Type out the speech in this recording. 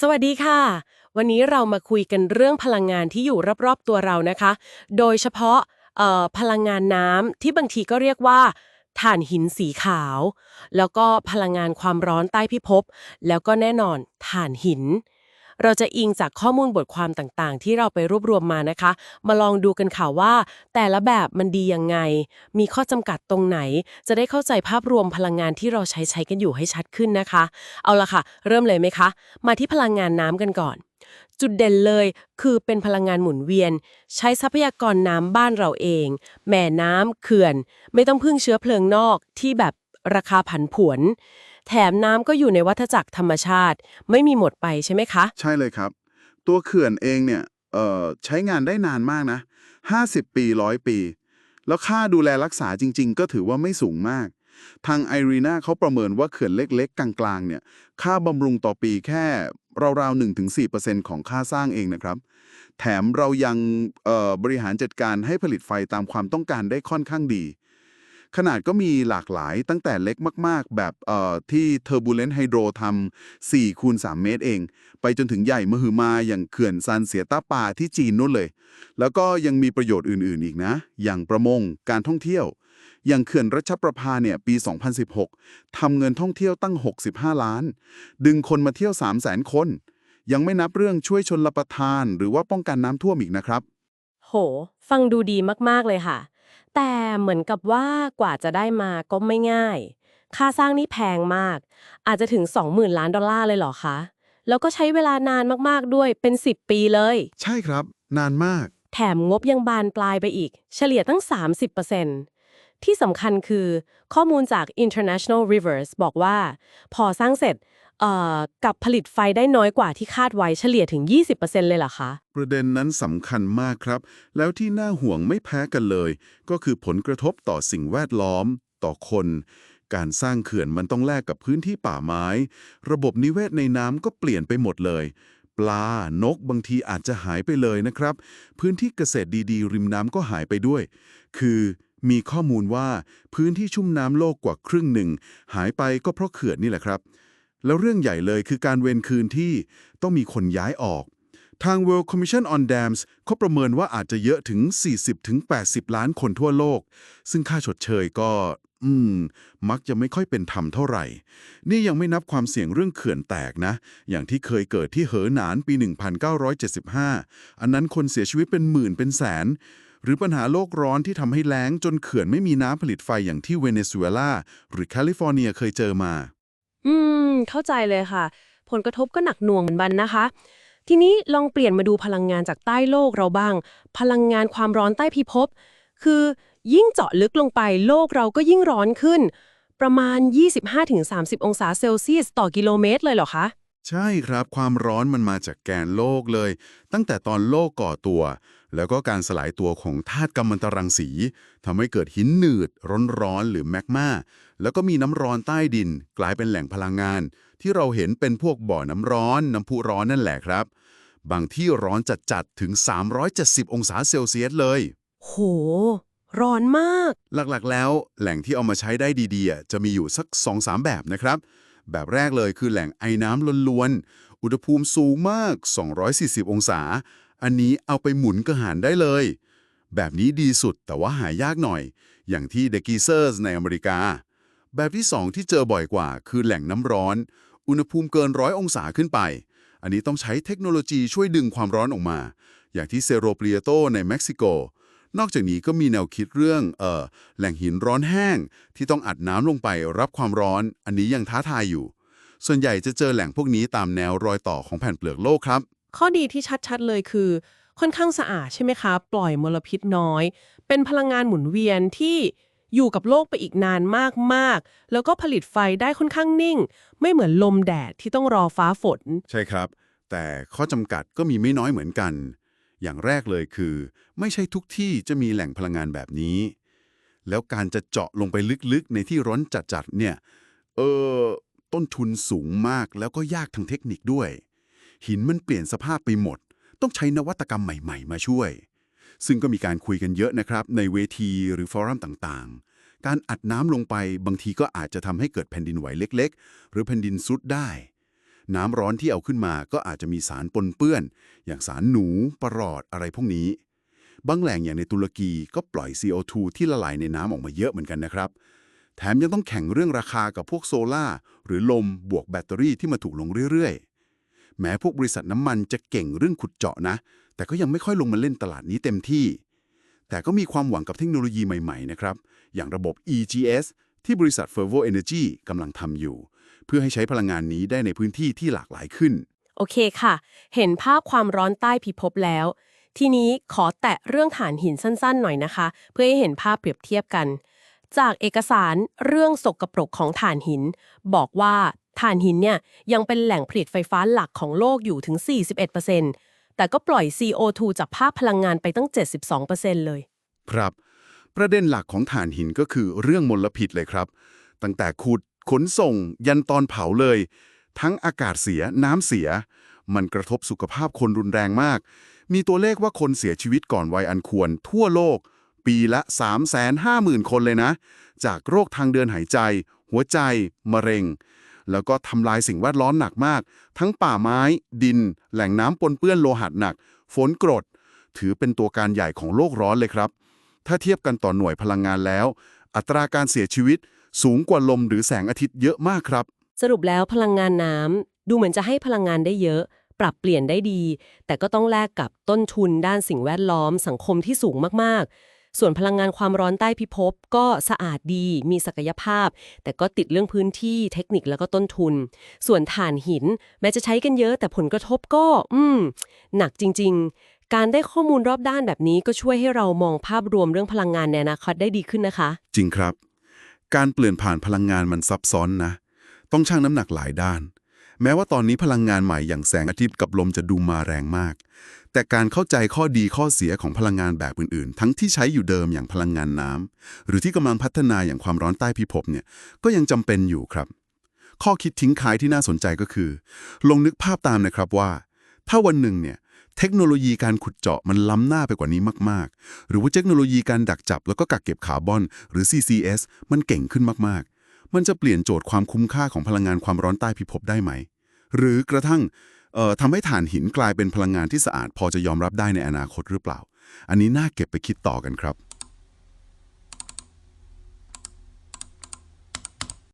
สวัสดีค่ะ วันนี้เรามาคุยกันเรื่องพลังงานที่อยู่รอบๆตัวเรานะคะ โดยเฉพาะพลังงานน้ำที่บางทีก็เรียกว่าถ่านหินสีขาว แล้วก็พลังงานความร้อนใต้พิภพแล้วก็แน่นอนถ่านหิน เราจะอิงจากข้อมูลบทความต่างๆ ที่เราไปรวบรวมมานะคะ มาลองดูกันค่ะว่า แต่ละแบบมันดียังไง มีข้อจำกัดตรงไหน จะได้เข้าใจภาพรวมพลังงานที่เราใช้ใช้กันอยู่ให้ชัดขึ้นนะคะ เอาละค่ะ เริ่มเลยไหมคะ มาที่พลังงานน้ำกันก่อน จุดเด่นเลยคือเป็นพลังงานหมุนเวียน ใช้ทรัพยากรน้ำบ้านเราเอง แม่น้ำเขื่อน ไม่ต้องพึ่งเชื้อเพลิงนอกที่แบบราคาผันผวน แถมน้ำก็อยู่ในวัฏจักรธรรมชาติ ไม่มีหมดไปใช่ไหมคะ ใช่เลยครับ ตัวเขื่อนเองเนี่ยใช้งานได้นานมากนะ 50 ปีร้อยปี แล้วค่าดูแลรักษาจริง ๆ ก็ถือว่าไม่สูงมาก ทางไอรีนาเขาประเมินว่าเขื่อนเล็ก ๆ กลางๆเนี่ยค่าบำรุงต่อปีแค่ราวๆ1-4%ของค่าสร้างเองนะครับ แถมเรายังบริหารจัดการให้ผลิตไฟตามความต้องการได้ค่อนข้างดี ขนาดก็มีหลากหลายตั้งแต่เล็กมาก ๆ แบบเอ่อที่ Turbulent Hydro ทำ4คูณ3เมตรเอง ไปจนถึงใหญ่มหึมาอย่างเขื่อนซานเสียต้าปาที่จีนนู่นเลย แล้วก็ยังมีประโยชน์อื่นๆอีกนะ อย่างประมงการท่องเที่ยว อย่างเขื่อนรัชประภาเนี่ยปี 2016ทำเงินท่องเที่ยวตั้ง 65 ล้าน ดึงคนมาเที่ยว 3 0 0 0 0 0 คน ยังไม่นับเรื่องช่วยชนรประทาน หรือว่าป้องกันน้ำท่วมอีกนะครับ โห ฟังดูดีมากๆเลยค่ะ แต่เหมือนกับว่ากว่าจะได้มาก็ไม่ง่าย ค่าสร้างนี่แพงมาก อาจจะถึง 20,000 ล้านดอลลาร์เลยเหรอคะ แล้วก็ใช้เวลานานมากๆด้วยเป็น 10 ปีเลย ใช่ครับ นานมาก แถมงบยังบานปลายไปอีก เฉลี่ยตั้ง 30%ที่สำคัญคือข้อมูลจาก International Rivers บอกว่า พอสร้างเสร็จเอ่อกับผลิตไฟได้น้อยกว่าที่คาดไว้เฉลี่ยถึง 20%เลยเหรอคะ ประเด็นนั้นสำคัญมากครับ แล้วที่น่าห่วงไม่แพ้กันเลย ก็คือผลกระทบต่อสิ่งแวดล้อม ต่อคน การสร้างเขื่อนมันต้องแลกกับพื้นที่ป่าไม้ ระบบนิเวศในน้ำก็เปลี่ยนไปหมดเลย ปลา นกบางทีอาจจะหายไปเลยนะครับ พื้นที่เกษตรดีๆ ริมน้ำก็หายไปด้วย คือมีข้อมูลว่าพื้นที่ชุ่มน้ำโลกกว่าครึ่งหนึ่ง หายไปก็เพราะเขื่อนนี่แหละครับ แล้วเรื่องใหญ่เลยคือการเวนคืนที่ต้องมีคนย้ายออก ทาง World Commission on Dams เขาประเมินว่าอาจจะเยอะถึง 40-80 ล้านคนทั่วโลก ซึ่งค่าชดเชยก็ อืม มักจะไม่ค่อยเป็นธรรมเท่าไหร่ นี่ยังไม่นับความเสี่ยงเรื่องเขื่อนแตกนะ อย่างที่เคยเกิดที่เหอหนานปี 1975 อันนั้นคนเสียชีวิตเป็นหมื่นเป็นแสนหรือปัญหาโลกร้อนที่ทำให้แล้งจนเขื่อนไม่มีน้ำผลิตไฟอย่างที่เวเนซุเอลาหรือแคลิฟอร์เนียเคยเจอมา อืม เข้าใจเลยค่ะ ผลกระทบก็หนักหน่วงเหมือนกันนะคะ ทีนี้ลองเปลี่ยนมาดูพลังงานจากใต้โลกเราบ้าง พลังงานความร้อนใต้พิภพ คือยิ่งเจาะลึกลงไปโลกเราก็ยิ่งร้อนขึ้น ประมาณ 25-30 องศาเซลเซียสต่อกิโลเมตรเลยเหรอคะ ใช่ครับความร้อนมันมาจากแกนโลกเลย ตั้งแต่ตอนโลกก่อตัว แล้วก็การสลายตัวของธาตุกัมมันตรังสีทำให้เกิดหินหนืด ร้อนๆหรือแมกมาแล้วก็มีน้ำร้อนใต้ดิน กลายเป็นแหล่งพลังงาน ที่เราเห็นเป็นพวกบ่อน้ำร้อน น้ำพุร้อนนั่นแหละครับ บางที่ร้อนจัดๆถึง 370 องศาเซลเซียสเลย โห ร้อนมาก หลักๆ แล้ว แหล่งที่เอามาใช้ได้ดีๆอะจะมีอยู่สัก 2-3 แบบนะครับ แบบแรกเลยคือแหล่งไอ้น้ำล้วนๆอุณหภูมิสูงมาก 240 องศา อันนี้เอาไปหมุนกระหารได้เลย แบบนี้ดีสุดแต่ว่าหายากหน่อย อย่างที่เดกีเซอร์ในอเมริกา แบบที่ 2 ที่เจอบ่อยกว่า คือแหล่งน้ำร้อน อุณหภูมิเกินร้อยองศาขึ้นไป อันนี้ต้องใช้เทคโนโลยีช่วยดึงความร้อนออกมา อย่างที่เซโรเปียโตในเม็กซิโกนอกจากนี้ก็มีแนวคิดเรื่องเอ่อแหล่งหินร้อนแห้ง ที่ต้องอัดน้ำลงไปรับความร้อน อันนี้ยังท้าทายอยู่ ส่วนใหญ่จะเจอแหล่งพวกนี้ตามแนวรอยต่อของแผ่นเปลือกโลกครับ ข้อดีที่ชัดๆเลยคือ ค่อนข้างสะอาดใช่ไหมคะ ปล่อยมลพิษน้อย เป็นพลังงานหมุนเวียนที่อยู่กับโลกไปอีกนานมากๆ แล้วก็ผลิตไฟได้ค่อนข้างนิ่ง ไม่เหมือนลมแดดที่ต้องรอฟ้าฝน ใช่ครับ แต่ข้อจำกัดก็มีไม่น้อยเหมือนกัน อย่างแรกเลยคือ ไม่ใช่ทุกที่จะมีแหล่งพลังงานแบบนี้ แล้วการจะเจาะลงไปลึกๆ ในที่ร้อนจัดๆเนี่ย เออต้นทุนสูงมากแล้วก็ยากทางเทคนิคด้วย หินมันเปลี่ยนสภาพไปหมด ต้องใช้นวัตกรรมใหม่ ๆ มาช่วย ซึ่งก็มีการคุยกันเยอะนะครับ ในเวทีหรือฟอรัมต่างๆ การอัดน้ำลงไปบางทีก็อาจจะทำให้เกิดแผ่นดินไหวเล็ก ๆ หรือแผ่นดินซุดได้ น้ำร้อนที่เอาขึ้นมาก็อาจจะมีสารปนเปื้อน อย่างสารหนูปรอดอะไรพวกนี้บางแหล่งอย่างในตุรกีก็ปล่อย CO2 ที่ละลายในน้ำออกมาเยอะเหมือนกันนะครับ แถมยังต้องแข่งเรื่องราคากับพวกโซล่าหรือลมบวกแบตเตอรี่ที่มาถูกลงเรื่อยๆ แม้พวกบริษัทน้ำมันจะเก่งเรื่องขุดเจาะนะ แต่ก็ยังไม่ค่อยลงมาเล่นตลาดนี้เต็มที่ แต่ก็มีความหวังกับเทคโนโลยีใหม่ๆนะครับ อย่างระบบ EGS ที่บริษัท Fervo Energy กำลังทำอยู่ เพื่อให้ใช้พลังงานนี้ได้ในพื้นที่ที่หลากหลายขึ้น โอเคค่ะ เห็นภาพความร้อนใต้พิภพแล้ว ทีนี้ขอแตะเรื่องถ่านหินสั้นๆ หน่อยนะคะ เพื่อให้เห็นภาพเปรียบเทียบกันจากเอกสารเรื่องสกปรกของถ่านหิน บอกว่า ถ่านหินเนี่ยยังเป็นแหล่งผลิตไฟฟ้าหลักของโลกอยู่ถึง 41%แต่ก็ปล่อย CO2 จากภาคพลังงานไปตั้ง 72%เลย ครับ ประเด็นหลักของถ่านหินก็คือเรื่องมลพิษเลยครับ ตั้งแต่ขุดขนส่ง ยันตอนเผาเลย ทั้งอากาศเสียน้ำเสีย มันกระทบสุขภาพคนรุนแรงมาก มีตัวเลขว่าคนเสียชีวิตก่อนวัยอันควร ทั่วโลก ปีละ 350,000 คนเลยนะ จากโรคทางเดินหายใจ หัวใจ มะเร็ง แล้วก็ทำลายสิ่งแวดล้อมหนักมาก ทั้งป่าไม้ ดิน แหล่งน้ำปนเปื้อนโลหะหนัก ฝนกรด ถือเป็นตัวการใหญ่ของโลกร้อนเลยครับ ถ้าเทียบกันต่อหน่วยพลังงานแล้ว อัตราการเสียชีวิตสูงกว่าลมหรือแสงอาทิตย์เยอะมากครับ สรุปแล้วพลังงานน้ำดูเหมือนจะให้พลังงานได้เยอะ ปรับเปลี่ยนได้ดี แต่ก็ต้องแลกกับต้นทุนด้านสิ่งแวดล้อมสังคมที่สูงมากๆ ส่วนพลังงานความร้อนใต้พิภพก็สะอาดดี มีศักยภาพ แต่ก็ติดเรื่องพื้นที่เทคนิคแล้วก็ต้นทุน ส่วนถ่านหิน แม้จะใช้กันเยอะแต่ผลกระทบก็ อืม หนักจริง ๆ การได้ข้อมูลรอบด้านแบบนี้ก็ช่วยให้เรามองภาพรวมเรื่องพลังงานในอนาคตได้ดีขึ้นนะคะ จริงครับ การเปลี่ยนผ่านพลังงานมันซับซ้อนนะ ต้องชั่งน้ำหนักหลายด้าน แม้ว่าตอนนี้พลังงานใหม่อย่างแสงอาทิตย์กับลมจะดูมาแรงมาก แต่การเข้าใจข้อดีข้อเสียของพลังงานแบบอื่นๆ ทั้งที่ใช้อยู่เดิมอย่างพลังงานน้ำหรือที่กำลังพัฒนาอย่างความร้อนใต้พิภพเนี่ยก็ยังจำเป็นอยู่ครับ ข้อคิดทิ้งท้ายที่น่าสนใจก็คือลองนึกภาพตามนะครับว่า ถ้าวันหนึ่งเนี่ยเทคโนโลยีการขุดเจาะมันล้ำหน้าไปกว่านี้มาก ๆ หรือว่าเทคโนโลยีการดักจับแล้วก็กักเก็บคาร์บอน หรือ CCS มันเก่งขึ้นมาก ๆ มันจะเปลี่ยนโจทย์ความคุ้มค่าของพลังงานความร้อนใต้พิภพได้ไหม หรือกระทั่งทำให้ถ่านหินกลายเป็นพลังงานที่สะอาด พอจะยอมรับได้ในอนาคตหรือเปล่า อันนี้น่าเก็บไปคิดต่อกันครับ